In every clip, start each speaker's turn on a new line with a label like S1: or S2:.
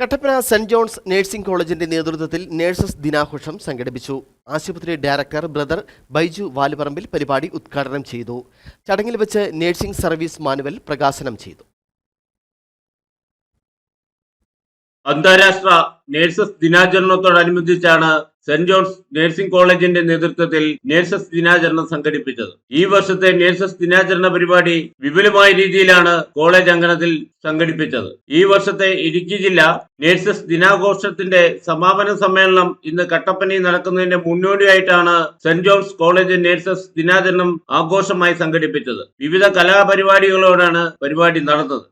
S1: Kattappana saint John's nursing കോളേജിന്റെ നേതൃത്വത്തിൽ nurses ദിനാഘോഷം സംഘടിപ്പിച്ചു. ആശുപത്രി ഡയറക്ടർ ബ്രദർ ബൈജു വാലുപറമ്പിൽ പരിപാടി ഉദ്ഘാടനം ചെയ്തു. ചടങ്ങിൽ വെച്ച് നഴ്സിംഗ് സർവീസ് മാനുവൽ പ്രകാശനം ചെയ്തു.
S2: അന്താരാഷ്ട്ര നഴ്സസ് ദിനാചരണത്തോടനുബന്ധിച്ചാണ് സെന്റ് ജോൺസ് നഴ്സിംഗ് കോളേജിന്റെ നേതൃത്വത്തിൽ നഴ്സസ് ദിനാചരണം സംഘടിപ്പിച്ചത്. ഈ വർഷത്തെ നഴ്സസ് ദിനാചരണ പരിപാടി വിപുലമായ രീതിയിലാണ് കോളേജ് അങ്കണത്തിൽ സംഘടിപ്പിച്ചത്. ഈ വർഷത്തെ ഇടുക്കി ജില്ല നഴ്സസ് ദിനാഘോഷത്തിന്റെ സമാപന സമ്മേളനം ഇന്ന് കട്ടപ്പനയിൽ നടക്കുന്നതിന്റെ മുന്നോടിയായിട്ടാണ് സെന്റ് ജോൺസ് കോളേജ് നഴ്സസ് ദിനാചരണം ആഘോഷമായി സംഘടിപ്പിച്ചത്. വിവിധ കലാപരിപാടികളോടാണ് പരിപാടി നടന്നത്.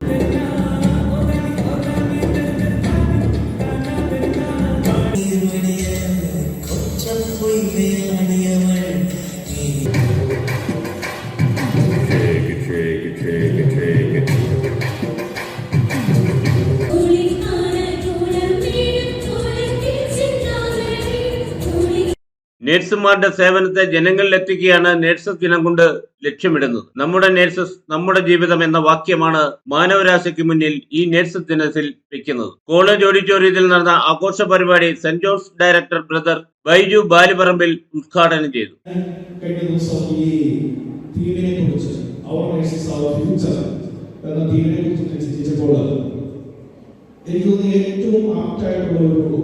S2: നേഴ്സുമാരുടെ സേവനത്തെ ജനങ്ങളിൽ എത്തിക്കുകയാണ് നേഴ്സസ് ദിനം കൊണ്ട് ലക്ഷ്യമിടുന്നത്. നമ്മുടെ നേഴ്സസ് നമ്മുടെ ജീവിതം എന്ന വാക്യമാണ് മാനവരാശിക്ക് മുന്നിൽ ഈ നേഴ്സസ് ദിനത്തിൽ വെക്കുന്നത്. കോളേജ് ഓഡിറ്റോറിയത്തിൽ നടന്ന ആഘോഷ പരിപാടി saint George director brother Baiju Baliparambil ഉദ്ഘാടനം ചെയ്തു.
S3: എനിക്ക് തോന്നുന്നു ഏറ്റവും ആപ്റ്റായിട്ടുള്ള ഒരു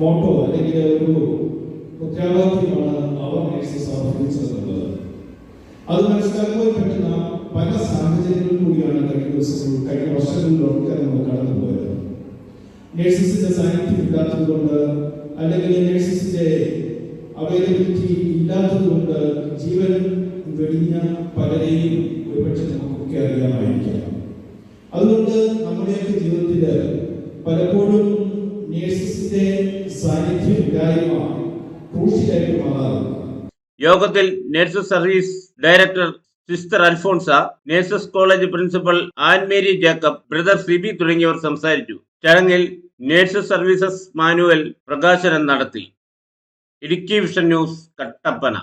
S3: മോട്ടോ അല്ലെങ്കിൽ ഒരു മുദ്രാവാക്യമാണ് അവർ നേഴ്സസ് ഫ്യൂച്ചർ എന്നുള്ളത് അത് മനസ്സിലാക്കുവാൻ പറ്റുന്ന പല സാഹചര്യങ്ങളിൽ കൂടിയാണ് കഴിഞ്ഞ ദിവസങ്ങൾ കഴിഞ്ഞ വർഷങ്ങളിലൊക്കെ നമ്മൾ കടന്നു പോയത് നേഴ്സസിന്റെ സാന്നിധ്യം ഇല്ലാത്തത് കൊണ്ട് അല്ലെങ്കിൽ നേഴ്സസിന്റെ അവൈലബിലിറ്റി ഇല്ലാത്തത് കൊണ്ട് ജീവൻ വെടിഞ്ഞ പലരെയും ഒരുപക്ഷെ നമുക്കൊക്കെ അറിയാമായിരിക്കാം. അതുകൊണ്ട് നമ്മുടെയൊക്കെ ജീവിതത്തിൽ പലപ്പോഴും നേഴ്സസിന്റെ സാന്നിധ്യം ഇല്ലായ്മ
S2: യോഗത്തിൽ nurses service director sister Alphonsa nurses college principal Annmary Jacob brother Sibi തുടങ്ങിയവർ സംസാരിച്ചു. ചടങ്ങിൽ നേഴ്സസ് സർവീസസ് മാനുവൽ പ്രകാശനം നടത്തി. Idukki vision news Kattappana.